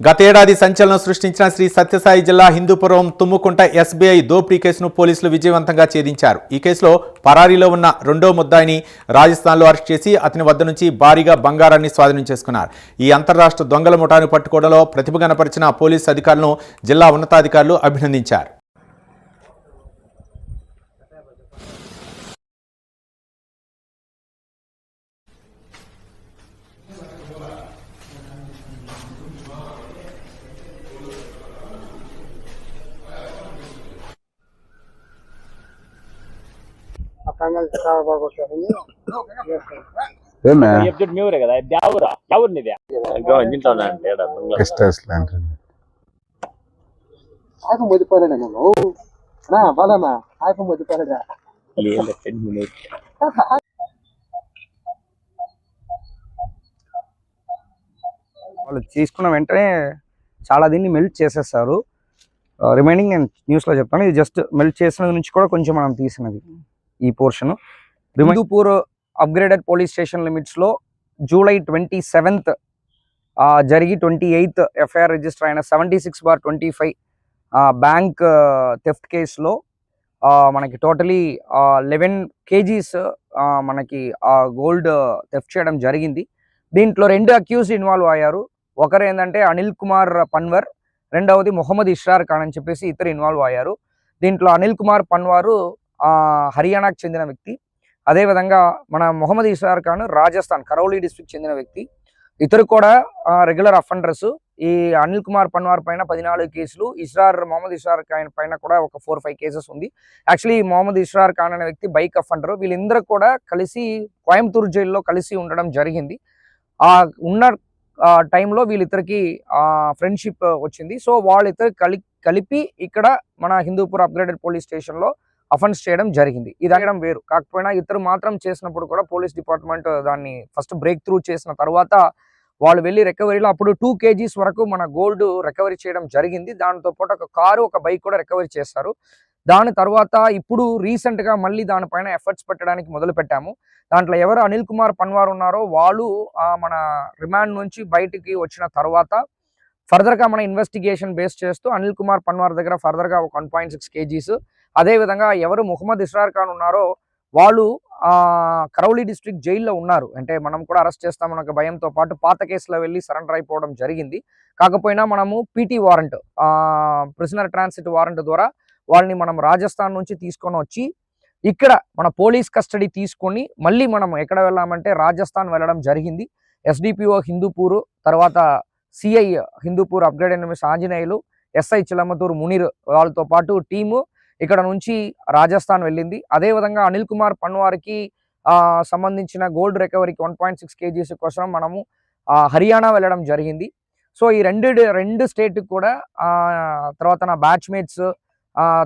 గతేడాది సంచలనం సృష్టించిన శ్రీ సత్యసాయి జిల్లా హిందూపురం తుమ్ముకుంట ఎస్బీఐ దోపిడీ కేసును పోలీసులు విజయవంతంగా ఛేదించారు. ఈ కేసులో పరారీలో ఉన్న రెండో ముద్దాయిని రాజస్థాన్లో అరెస్ట్ చేసి అతని వద్ద నుంచి భారీగా బంగారాన్ని స్వాధీనం చేసుకున్నారు. ఈ అంతర్రాష్ట్ర దొంగల ముఠాను పట్టుకోవడంలో ప్రతిభ కనపరిచిన పోలీసు అధికారులను జిల్లా ఉన్నతాధికారులు అభినందించారు. ఆకు నేను నా బాలనా ఆకు. వాళ్ళు తీసుకున్న వెంటనే చాలా దీన్ని మెల్ట్ చేసేస్తారు. రిమైనింగ్ నేను న్యూస్లో చెప్తాను. ఇది జస్ట్ మెల్ట్ చేసిన నుంచి కూడా కొంచెం మనం తీసినది. ఈ portion. Hindupur upgraded police station లిమిట్స్లో జూలై ట్వంటీ సెవెంత్ జరిగి ట్వంటీ ఎయిత్ ఎఫ్ఐఆర్ రిజిస్టర్ అయిన seventy six bar twenty five bank theft కేసులో మనకి టోటలీ లెవెన్ కేజీస్ మనకి గోల్డ్ థెఫ్ట్ చేయడం జరిగింది. దీంట్లో రెండు అక్యూజ్ ఇన్వాల్వ్ అయ్యారు. ఒకరు ఏంటంటే అనిల్ కుమార్ పన్వర్ రెండవది మొహమ్మద్ ఇష్రార్ ఖాన్ అని చెప్పేసి ఇద్దరు ఇన్వాల్వ్ అయ్యారు. దీంట్లో అనిల్ కుమార్ పన్వారు హర్యానాకు చెందిన వ్యక్తి. అదేవిధంగా మన మొహమ్మద్ ఇష్రార్ ఖాన్ రాజస్థాన్ కరౌలీ డిస్ట్రిక్ట్ చెందిన వ్యక్తి. ఇతరు కూడా రెగ్యులర్ అఫెండర్స్ ఈ అనిల్ కుమార్ పన్వార్ పైన పదినాలుగు కేసులు ఇస్రార్ మొహమ్మద్ ఇస్రార్ ఖాన్ పైన కూడా ఒక ఫోర్ ఫైవ్ కేసెస్ ఉంది. యాక్చువల్లీ మొహమ్మద్ ఇస్రార్ ఖాన్ అనే వ్యక్తి బైక్ అఫెండర్ వీళ్ళందరూ కూడా కలిసి కోయంబత్తూరు జైల్లో కలిసి ఉండడం జరిగింది. ఆ ఉన్న టైంలో వీళ్ళిద్దరికి ఫ్రెండ్షిప్ వచ్చింది. సో వాళ్ళిద్దరు కలి కలిపి ఇక్కడ మన హిందూపూర్ అప్గ్రేడెడ్ పోలీస్ స్టేషన్లో అఫెన్స్ చేయడం జరిగింది. ఇది అనడం వేరు. కాకపోయినా ఇద్దరు మాత్రం చేసినప్పుడు కూడా పోలీస్ డిపార్ట్మెంట్ దాన్ని ఫస్ట్ బ్రేక్ త్రూ చేసిన తర్వాత వాళ్ళు వెళ్ళి రికవరీలో అప్పుడు టూ కేజీస్ వరకు మన గోల్డ్ రికవరీ చేయడం జరిగింది. దానితో పాటు ఒక కారు ఒక బైక్ కూడా రికవరీ చేస్తారు దాని తర్వాత ఇప్పుడు రీసెంట్గా మళ్ళీ దానిపైన ఎఫర్ట్స్ పెట్టడానికి మొదలు పెట్టాము. దాంట్లో ఎవరు అనిల్ కుమార్ పన్వార్ ఉన్నారో వాళ్ళు మన రిమాండ్ నుంచి బయటికి వచ్చిన తర్వాత ఫర్దర్గా మన ఇన్వెస్టిగేషన్ బేస్ చేస్తూ అనిల్ కుమార్ పన్వార్ దగ్గర ఫర్దర్గా ఒక వన్ పాయింట్ సిక్స్ కేజీస్ అదే విధంగా ఎవరు ముహమ్మద్ ఇస్రార్ ఖాన్ ఉన్నారో వాళ్ళు కరౌలీ డిస్ట్రిక్ట్ జైల్లో ఉన్నారు. అంటే మనం కూడా అరెస్ట్ చేస్తామన్న ఒక భయంతో పాటు పాత కేసులో వెళ్ళి సరెండర్ అయిపోవడం జరిగింది. కాకపోయినా మనము PT warrant prisoner transit warrant ద్వారా వాళ్ళని మనం రాజస్థాన్ నుంచి తీసుకొని వచ్చి ఇక్కడ మన పోలీస్ కస్టడీ తీసుకొని మళ్ళీ మనం ఎక్కడ వెళ్ళామంటే రాజస్థాన్ వెళ్ళడం జరిగింది. ఎస్డిపిఓ హిందూపూర్ తర్వాత సిఐ హిందూపూర్ అప్గ్రేడ్ ఎనిమిస్ ఆంజనేయులు ఎస్ఐ చిలమతూరు మునీర్ వాళ్ళతో పాటు టీము ఇక్కడ నుంచి రాజస్థాన్ వెళ్ళింది. అదేవిధంగా అనిల్ కుమార్ పన్వారికి సంబంధించిన గోల్డ్ రికవరీకి వన్ పాయింట్ సిక్స్ కేజీస్ కోసం మనము హర్యానా వెళ్ళడం జరిగింది. సో ఈ రెండు రెండు స్టేట్కి కూడా తర్వాత నా బ్యాచ్మేట్స్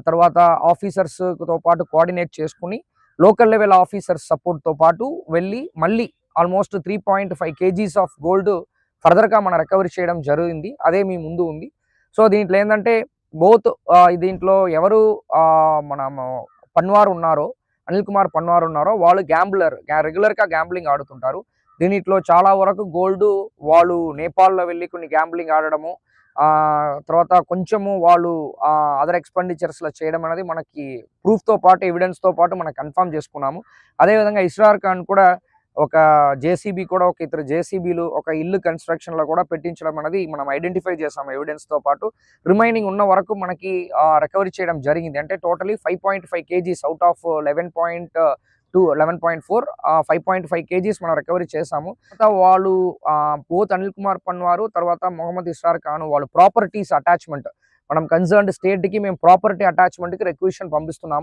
తర్వాత ఆఫీసర్స్తో పాటు కోఆర్డినేట్ చేసుకుని లోకల్ లెవెల్ ఆఫీసర్స్ సపోర్ట్తో పాటు వెళ్ళి మళ్ళీ almost three point five kgs of gold ఫర్దర్గా మనం మన రికవరీ చేయడం జరిగింది. అదే మీ ముందు ఉంది. సో దీంట్లో ఏంటంటే బోత్ దీంట్లో ఎవరు మన పన్వార్ ఉన్నారో అనిల్ కుమార్ పన్వార్ ఉన్నారో వాళ్ళు గ్యాంబ్లర్ రెగ్యులర్గా గ్యాంబ్లింగ్ ఆడుతుంటారు. దీనిట్లో చాలా వరకు గోల్డ్ వాళ్ళు నేపాల్లో వెళ్ళి కొన్ని గ్యాంబ్లింగ్ ఆడడము తర్వాత కొంచెము వాళ్ళు అదర్ ఎక్స్పెండిచర్స్లో చేయడం అనేది మనకి ప్రూఫ్తో పాటు ఎవిడెన్స్తో పాటు మనం కన్ఫర్మ్ చేసుకున్నాము. అదేవిధంగా ఇస్రార్ ఖాన్ కూడా ఒక జేసీబీ కూడా ఒక ఇతర జేసీబీలు ఒక ఇల్లు కన్స్ట్రక్షన్లో కూడా పెట్టించడం అనేది మనం ఐడెంటిఫై చేసాము ఎవిడెన్స్తో పాటు. రిమైనింగ్ ఉన్న వరకు మనకి రికవరీ చేయడం జరిగింది. అంటే totally five point five kgs out of eleven point two eleven point four five point five kgs మనం రికవరీ చేసాము. తర్వాత వాళ్ళు పోత్ అనిల్ కుమార్ పన్వారు తర్వాత మొహమ్మద్ ఇస్రార్ ఖాన్ వాళ్ళు ప్రాపర్టీస్ అటాచ్మెంట్. మనం కన్సర్న్డ్ స్టేట్కి మేము ప్రాపర్టీ అటాచ్మెంట్కి రిక్వెషన్ పంపిస్తున్నాము.